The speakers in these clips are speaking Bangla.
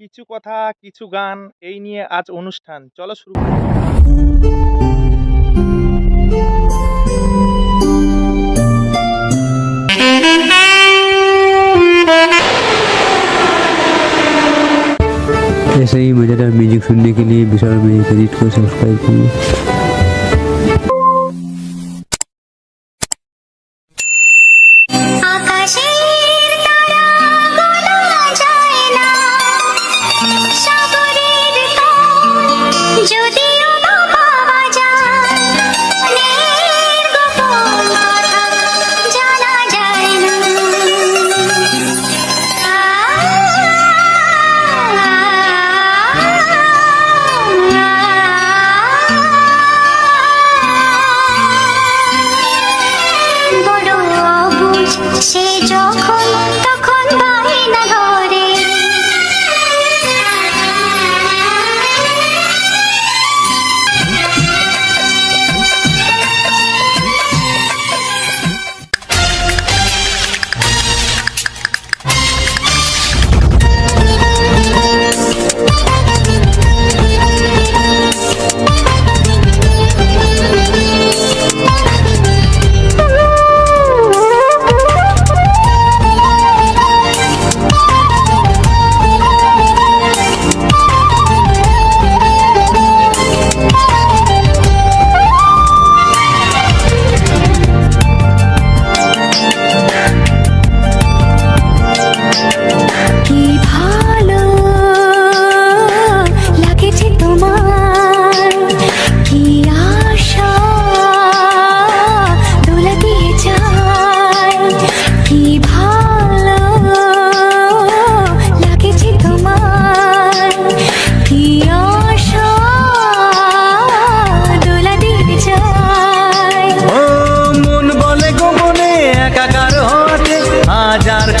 কিছু কথা, কিছু গান এই নিয়ে আজ অনুষ্ঠান। চলো শুরু ऐसे ही मज़ेदार म्यूज़िक सुनने के लिए विशाल म्यूज़िक एडिट को सब्सक्राइब करिए।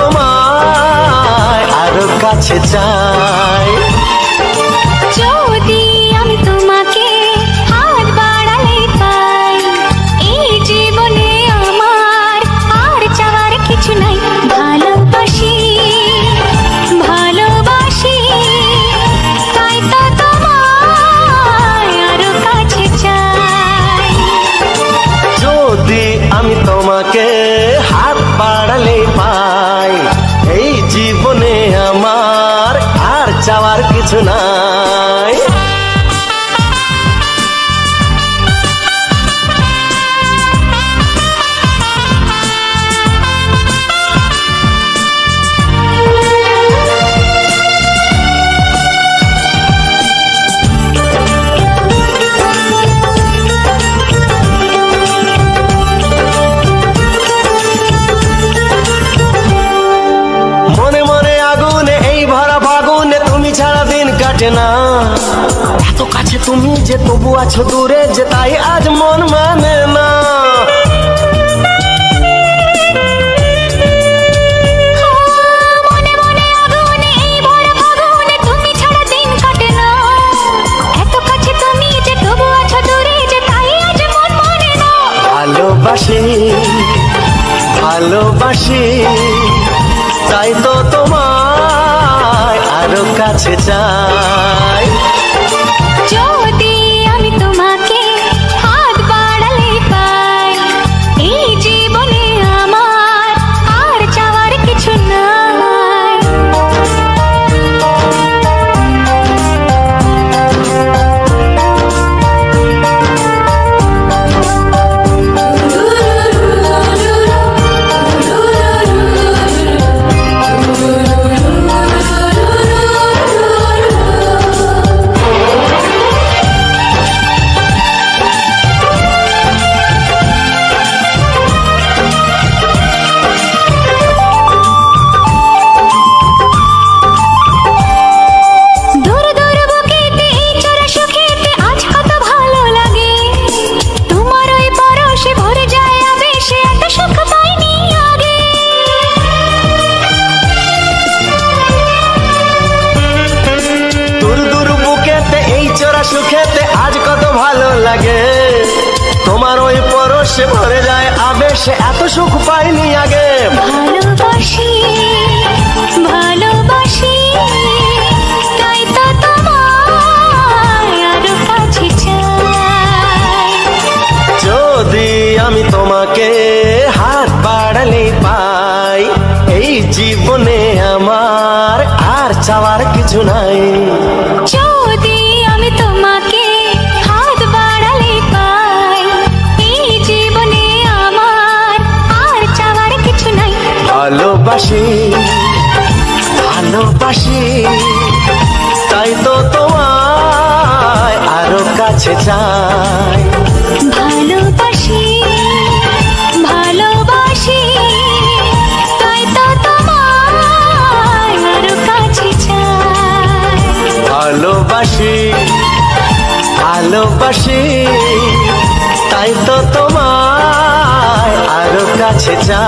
তোমায়। আরও কাছে চায় মানে যে তবু আছো দূরে যে তাই আজ মন মানে না। ভালোবাসি ভালোবাসি তাই তো তোমার আরও কাছে চাই। চাওয়ার কিছু নাই। যদি আমি তোমাকে হাত বাড়ালে পাই এই জীবনে আমার আর চাওয়ার কিছু নাই। ভালোবাসি ভালোবাসি তাই তো তোমার আরও কাছে যা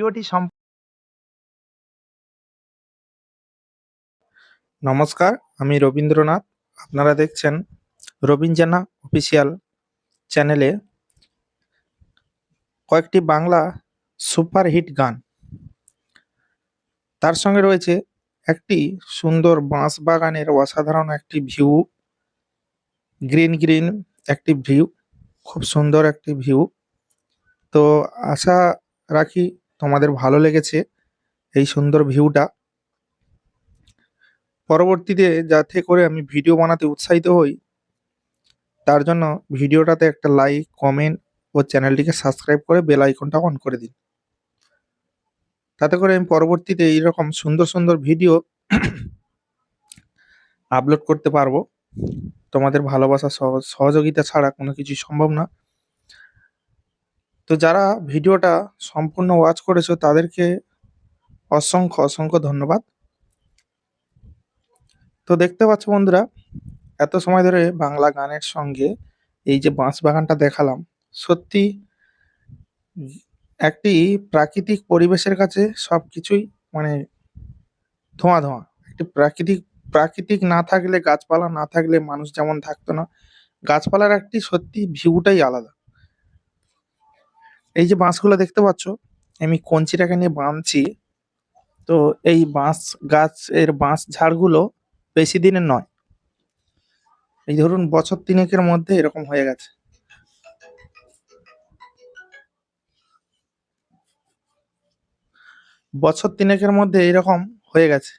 ভিডিওটি নমস্কার, আমি রবীন্দ্রনাথ। আপনারা দেখছেন রবীন জানা অফিসিয়াল চ্যানেলে কয়েকটি বাংলা সুপারহিট গান। তার সঙ্গে রয়েছে একটি সুন্দর বাঁশ বাগানের অসাধারণ একটি ভিউ, গ্রিন গ্রিন একটি ভিউ, খুব সুন্দর একটি ভিউ। তো আশা রাখি তোমাদের ভালো লেগেছে এই সুন্দর ভিউটা। পরবর্তীতে যাতে করে আমি ভিডিও বানাতে উৎসাহিত হই, তার জন্য ভিডিওটাতে একটা লাইক কমেন্ট ও চ্যানেলটিকে সাবস্ক্রাইব করে বেল আইকনটা অন করে দিন। তাতে করে আমি পরবর্তীতে এইরকম সুন্দর সুন্দর ভিডিও আপলোড করতে পারব। তোমাদের ভালোবাসা সহ- সহযোগিতা ছাড়া কোনো কিছু সম্ভব না। তো যারা ভিডিওটা সম্পূর্ণ ওয়াচ করেছ, তাদেরকে অসংখ্য অসংখ্য ধন্যবাদ। তো দেখতে পাচ্ছ বন্ধুরা, এত সময় ধরে বাংলা গানের সঙ্গে এই যে বাঁশ বাগানটা দেখালাম, সত্যি একটি প্রাকৃতিক পরিবেশের কাছে সব কিছুই মানে ধোঁয়া ধোঁয়া একটি প্রাকৃতিক প্রাকৃতিক না থাকলে, গাছপালা না থাকলে মানুষ যেমন থাকতো না, গাছপালার একটি সত্যি ভিউটাই আলাদা। এই যে বাঁশগুলো দেখতে পাচ্ছ, আমি কঞ্চিটাকে নিয়ে বাঁধছি। তো এই বাঁশ গাছ এর বাঁশ ঝাড়গুলো বেশি দিনের নয়। এই ধরুন বছর তিনেকের মধ্যে এরকম হয়ে গেছে। বছর তিনেকের মধ্যে এরকম হয়ে গেছে।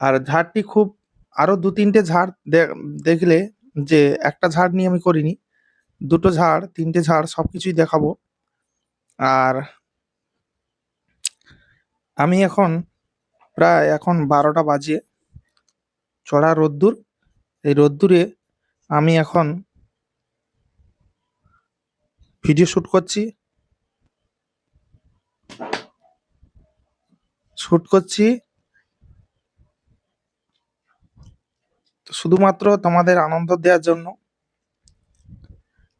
আর ঝাড়টি খুব, আরও দু তিনটে ঝাড় দেখলে যে একটা ঝাড় নিয়ে আমি করিনি। দুটো ঝাড়, তিনটে ঝাড় সব কিছুই দেখাবো। আর আমি এখন প্রায় এখন বারোটা বাজে চড়া রোদ্দুর। এই রোদ্দুরে আমি এখন ভিডিও শুট করছি। শ্যুট করছি। শুধুমাত্র তোমাদের আনন্দ দেওয়ার জন্য।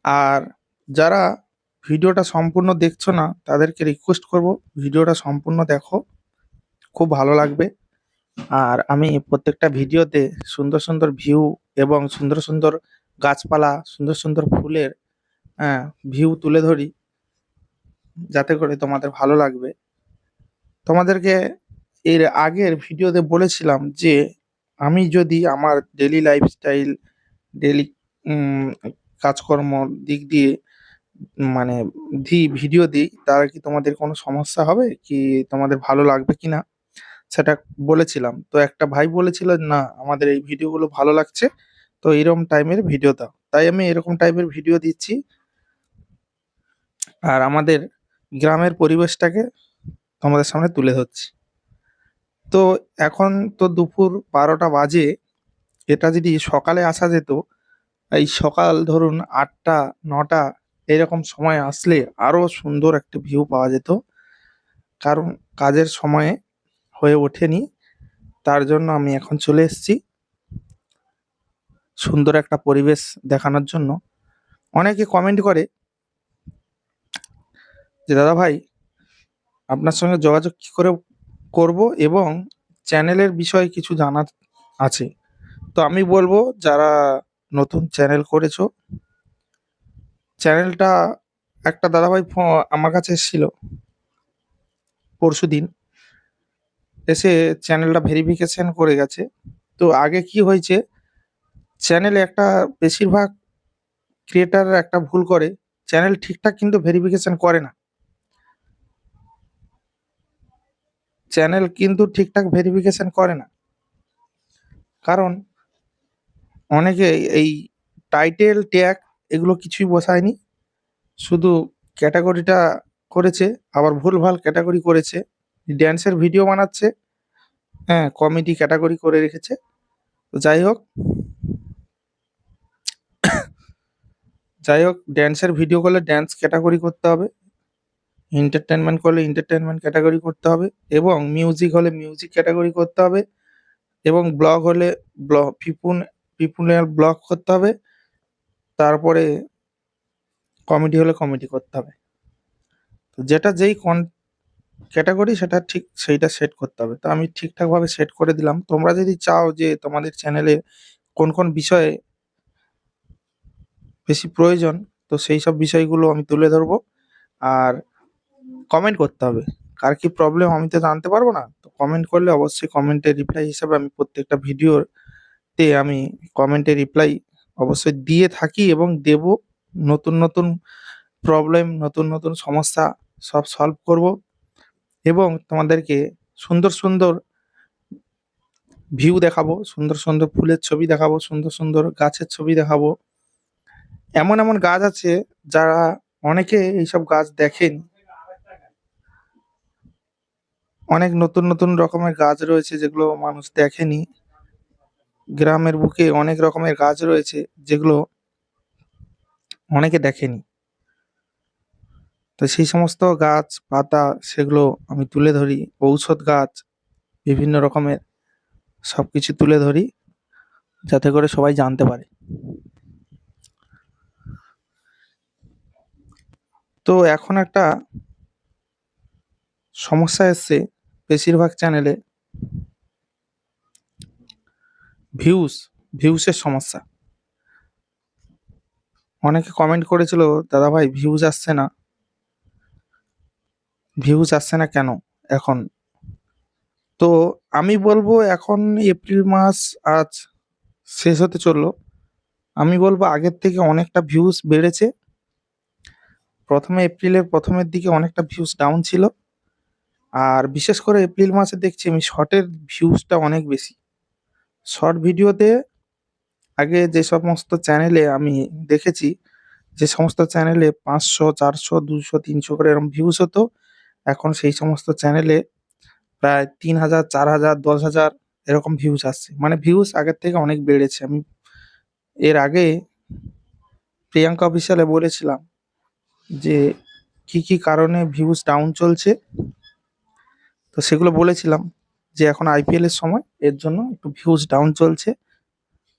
আর যারা ভিডিওটা সম্পূর্ণ দেখছ না, তাদেরকে রিকোয়েস্ট করব, ভিডিওটা সম্পূর্ণ দেখো। খুব ভালো লাগবে। আর আমি প্রত্যেকটা ভিডিওতে সুন্দর সুন্দর ভিউ এবং সুন্দর সুন্দর গাছপালা, সুন্দর সুন্দর ফুলের হ্যাঁ ভিউ তুলে ধরি, যাতে করে তোমাদের ভালো লাগবে। তোমাদেরকে এর আগের ভিডিওতে বলেছিলাম যে, আমি যদি আমার ডেলি লাইফস্টাইল ডেলি কাজকর্ম দিক দিয়ে মানে দিই ভিডিও দিই তারা কি তোমাদের কোনো সমস্যা হবে? কি তোমাদের ভালো লাগবে কি না? সেটা বলেছিলাম। তো একটা ভাই বলেছিল, না, আমাদের এই ভিডিওগুলো ভালো লাগছে, তো এরকম টাইমের ভিডিও দাও। তাই আমি এরকম টাইপের ভিডিও দিচ্ছি। আর আমাদের গ্রামের পরিবেশটাকে তোমাদের সামনে তুলে ধরছি। তো এখন তো দুপুর বারোটা বাজে, এটা যদি সকালে আসা যেত এই সকাল ধরুন আটটা, নটা এরকম সময় আসলে আরও সুন্দর একটা ভিউ পাওয়া যেত। কারণ কাজের সময়ে হয়ে ওঠেনি, তার জন্য আমি এখন চলে এসেছি সুন্দর একটা পরিবেশ দেখানোর জন্য। অনেকে কমেন্ট করে যে, দাদা ভাই, আপনার সঙ্গে যোগাযোগ কী করে করব এবং চ্যানেলের বিষয়ে কিছু জানার আছে? তো আমি বলব, যারা নতুন চ্যানেল করেছ? চ্যানেলটা একটা দাদাভাই আমার কাছে এসেছিল পরশু দিন এসে চ্যানেলটা ভেরিফিকেশন করে গেছে। তো আগে কি হয়েছে, চ্যানেলে একটা বেশিরভাগ ক্রিয়েটার একটা ভুল করে, চ্যানেল ঠিকঠাক কিন্তু ভেরিফিকেশন করে না। চ্যানেল কিন্তু ঠিকঠাক ভেরিফিকেশন করে না। কারণ অনেকে এই টাইটেল ট্যাগ এগুলো কিছুই বসায়নি। শুধু ক্যাটাগরিটা করেছে, আবার ভুলভাল ক্যাটাগরি করেছে। ড্যান্সের ভিডিও বানাচ্ছে। হ্যাঁ কমেডি ক্যাটাগরি করে রেখেছে। তো যাই হোক। যাই হোক ড্যান্সের ভিডিও করলে ড্যান্স ক্যাটাগরি করতে হবে। এন্টারটেনমেন্ট করলে এন্টারটেনমেন্ট ক্যাটাগরি করতে হবে। এবং মিউজিক হলে মিউজিক ক্যাটাগরি করতে হবে। এবং ব্লগ হলে ব্লগ পিপুন পিপুনের ব্লক করতে হবে। তারপরে কমেডি হলে কমেডি করতে হবে। তো যেটা যেই কন ক্যাটাগরি সেটা ঠিক সেইটা সেট করতে হবে। তো আমি ঠিকঠাকভাবে সেট করে দিলাম। তোমরা যদি চাও যে তোমাদের চ্যানেলে কোন কোন বিষয়ে বেশি প্রয়োজন, তো সেই সব বিষয়গুলো আমি তুলে ধরবো। আর কমেন্ট করতে হবে। কার কি প্রবলেম আমি তো জানতে পারব না। তো কমেন্ট করলে অবশ্যই কমেন্টের রিপ্লাই হিসাবে আমি প্রত্যেকটা ভিডিওতে আমি কমেন্টের রিপ্লাই অবশ্যই দিয়ে থাকি এবং দেব। নতুন নতুন প্রবলেম নতুন নতুন সমস্যা সব সলভ করব এবং তোমাদেরকে সুন্দর সুন্দর ভিউ দেখাবো, সুন্দর সুন্দর ফুলের ছবি দেখাবো, সুন্দর সুন্দর গাছের ছবি দেখাবো। এমন এমন গাছ আছে যারা অনেকে এইসব গাছ দেখেনি। অনেক নতুন নতুন রকমের গাছ রয়েছে যেগুলো মানুষ দেখেনি। গ্রামের বুকে অনেক রকমের গাছ রয়েছে যেগুলো অনেকে দেখেনি। তো সেই সমস্ত গাছ, পাতা সেগুলো আমি তুলে ধরি, ঔষধ গাছ, বিভিন্ন রকমের সব কিছু তুলে ধরি যাতে করে সবাই জানতে পারে। তো এখন একটা সমস্যা এসছে বেশিরভাগ চ্যানেলে ভিউস, ভিউসের সমস্যা। অনেকে কমেন্ট করেছিল, দাদা ভাই ভিউজ আসছে না। ভিউজ আসছে না কেন এখন? তো আমি বলব, এখন এপ্রিল মাস আজ শেষ হতে চলল। আমি বলব, আগের থেকে অনেকটা ভিউজ বেড়েছে। প্রথমে এপ্রিলের প্রথমের দিকে অনেকটা ভিউজ ডাউন ছিল। আর বিশেষ করে এপ্রিল মাসে দেখছি, আমি শর্টের ভিউজটা অনেক বেশি। শর্ট ভিডিওতে আগে যে সমস্ত চ্যানেলে আমি দেখেছি, যে সমস্ত চ্যানেলে পাঁচশো, চারশো, দুশো, তিনশো করে এরকম ভিউজ হতো, এখন সেই সমস্ত চ্যানেলে প্রায় তিন হাজার, চার হাজার, দশ হাজার এরকম ভিউজ আসছে। মানে ভিউজ আগের থেকে অনেক বেড়েছে। আমি এর আগে প্রিয়াঙ্কা অফিসিয়ালে বলেছিলাম যে কি কি কারণে ভিউজ ডাউন চলছে, তো সেগুলো বলেছিলাম। যে এখন আইপিএল এর সময় এর জন্য একটু ভিউজ ডাউন চলছে।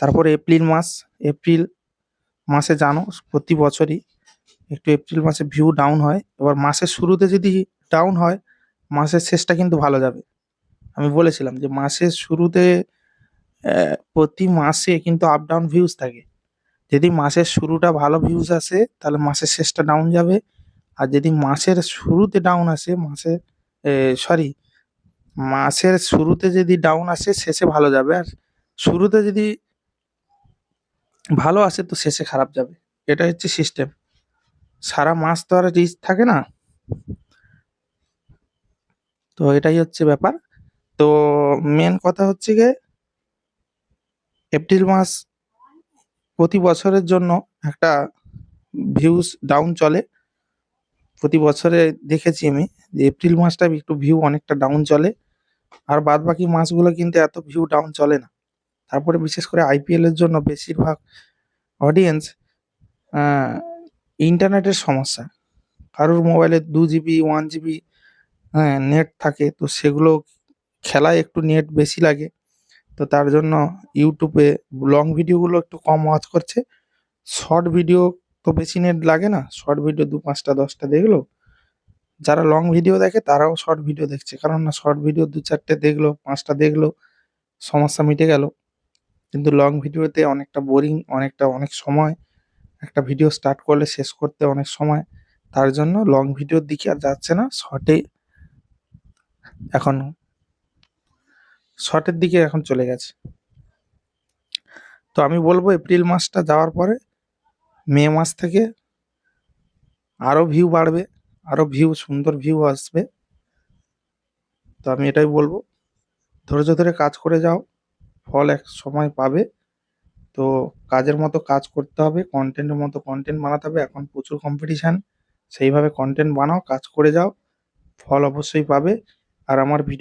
তারপরে এপ্রিল মাস, এপ্রিল মাসে জানো প্রতি বছরই একটু এপ্রিল মাসে ভিউ ডাউন হয়। এবার মাসের শুরুতে যদি ডাউন হয়, মাসের শেষটা কিন্তু ভালো যাবে। আমি বলেছিলাম যে মাসের শুরুতে প্রতি মাসে কিন্তু আপ ডাউন ভিউজ থাকে। যদি মাসের শুরুটা ভালো ভিউজ আসে, তাহলে মাসের শেষটা ডাউন যাবে। আর যদি মাসের শুরুতে ডাউন আসে, মাসে সরি মাসের শুরুতে যদি ডাউন আসে, শেষে ভালো যাবে। আর শুরুতে যদি ভালো আসে, তো শেষে খারাপ যাবে। এটা হচ্ছে সিস্টেম সারা মাস তো আর রিচ থাকে না। তো এটাই হচ্ছে ব্যাপার। তো মেন কথা হচ্ছে গিয়ে এপ্রিল মাস প্রতি বছরের জন্য একটা ভিউস ডাউন চলে। প্রতি বছরে দেখেছি আমি যে এপ্রিল মাসটা একটু ভিউ অনেকটা ডাউন চলে। আর বাদ বাকি মাসগুলো কিন্তু এত ভিউ ডাউন চলে না। তারপরে বিশেষ করে আইপিএল এর জন্য বেশিরভাগ অডিয়েন্স ইন্টারনেটের সমস্যা। কারোর মোবাইলে দু জিবি ওয়ান জিবি নেট থাকে, তো সেগুলো খেলায় একটু নেট বেশি লাগে। তো তার জন্য ইউটিউবে লং ভিডিওগুলো একটু কম ওয়াচ করছে। শর্ট ভিডিও তো বেশি নেট লাগে না। শর্ট ভিডিও দু পাঁচটা, দশটা দেখল যারা লং ভিডিও দেখে, তারাও শর্ট ভিডিও দেখছে। কারণ না শর্ট ভিডিও দু চারটে দেখল, পাঁচটা দেখল, সমস্যা মিটে গেল। কিন্তু লং ভিডিওতে অনেকটা বোরিং অনেকটা অনেক সময়। একটা ভিডিও স্টার্ট করলে শেষ করতে অনেক সময়। তার জন্য লং ভিডিওর দিকে আর যাচ্ছে না শর্টে এখন শর্টের দিকে এখন চলে গেছে। তো আমি বলব এপ্রিল মাসটা যাওয়ার পরে, মে মাস থেকে আরও ভিউ বাড়বে। আরও ভিউ সুন্দর ভিউ আসবে। তো আমি এটাই বলব, ধৈর্য ধরে কাজ করে যাও, ফল এক সময় পাবে। তো কাজের মতো কাজ করতে হবে কন্টেন্টের মতো কন্টেন্ট বানাতে হবে। এখন প্রচুর কম্পিটিশান সেইভাবে কন্টেন্ট বানাও, কাজ করে যাও, ফল অবশ্যই পাবে। আর আমার ভিডিও